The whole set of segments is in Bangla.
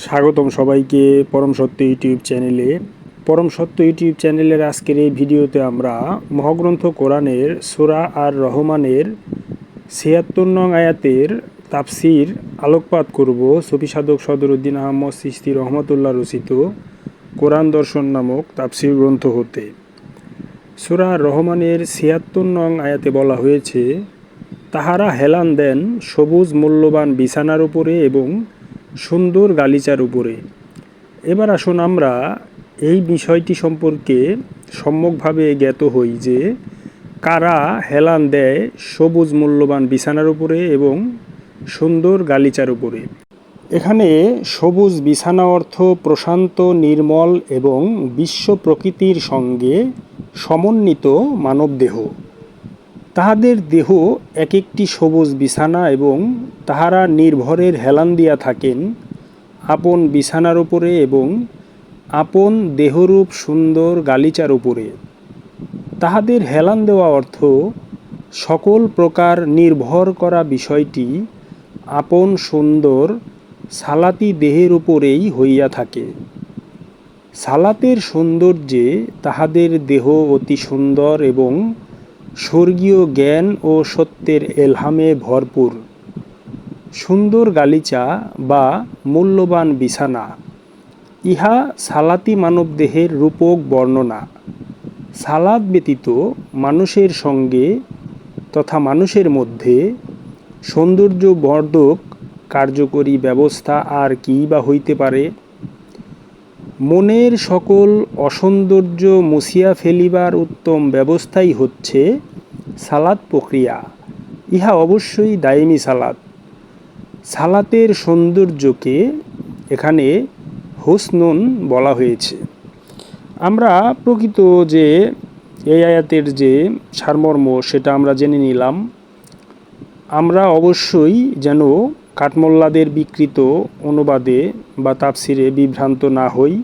স্বাগতম সবাইকে পরম সত্য ইউটিউব চ্যানেলে। পরম সত্য ইউটিউব চ্যানেলের আজকের এই ভিডিওতে আমরা মহাগ্রন্থ কোরআনের সুরা আর রহমানের ছিয়াত্তর নং আয়াতের তাফসির আলোকপাত করব। সফি সাধক সদরুদ্দিন আহমদ সিস্তি রহমতুল্লাহ রচিত কোরআন দর্শন নামক তাফসির গ্রন্থ হতে। সুরা রহমানের ছিয়াত্তর নং আয়াতে বলা হয়েছে, তাহারা হেলান দেন সবুজ মূল্যবান বিছানার উপরে এবং সুন্দর গালিচার উপরে। এবার আসুন আমরা এই বিষয়টি সম্পর্কে সম্যকভাবে জ্ঞাত হই যে কারা হেলান দেয় সবুজ মূল্যবান বিছানার উপরে এবং সুন্দর গালিচার উপরে। এখানে সবুজ বিছানা অর্থ প্রশান্ত, নির্মল এবং বিশ্ব প্রকৃতির সঙ্গে সমন্বিত মানবদেহ। তাহাদের দেহ এক একটি সবুজ বিছানা এবং তাহারা নির্ভরের হেলান দিয়া থাকেন, আপন বিছানার উপরে এবং আপন দেহরূপ সুন্দর গালিচার উপরে। তাহাদের হেলান দেওয়া অর্থ, সকল প্রকার নির্ভর করা বিষয়টি আপন সুন্দর, সালাতি দেহের উপরেই হইয়া থাকে। সালাতের সৌন্দর্যে তাহাদের দেহ অতি সুন্দর এবং স্বর্গীয় জ্ঞান ও সত্যের এলহামে ভরপুর। সুন্দর গালিচা বা মূল্যবান বিছানা, ইহা সালাতি মানবদেহের রূপক বর্ণনা। সালাদ ব্যতীত মানুষের সঙ্গে তথা মানুষের মধ্যে সৌন্দর্যবর্ধক কার্যকরী ব্যবস্থা আর কী বা হইতে পারে? মনের সকল অসৌন্দর্য মুছিয়া ফেলিবার উত্তম ব্যবস্থাই হচ্ছে সালাদ প্রক্রিয়া। ইহা অবশ্যই দায়মি সালাদ সালাতের সৌন্দর্যকে এখানে হোসনুন বলা হয়েছে। আমরা প্রকৃত যে এই আয়াতের যে সারমর্ম, সেটা আমরা জেনে নিলাম। আমরা অবশ্যই যেন কাঠমোল্লাদের বিকৃত অনুবাদে বা তাফসিরে বিভ্রান্ত না হই।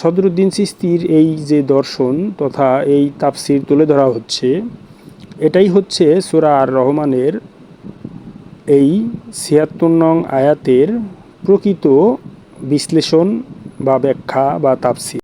সদরুদ্দিন সিস্তির এই যে দর্শন তথা এই তাফসির তুলে ধরা হচ্ছে, এটাই হচ্ছে সুরা আর রহমানের এই ছিয়াত্তর নং আয়াতের প্রকৃত বিশ্লেষণ বা ব্যাখ্যা বা তাফসির।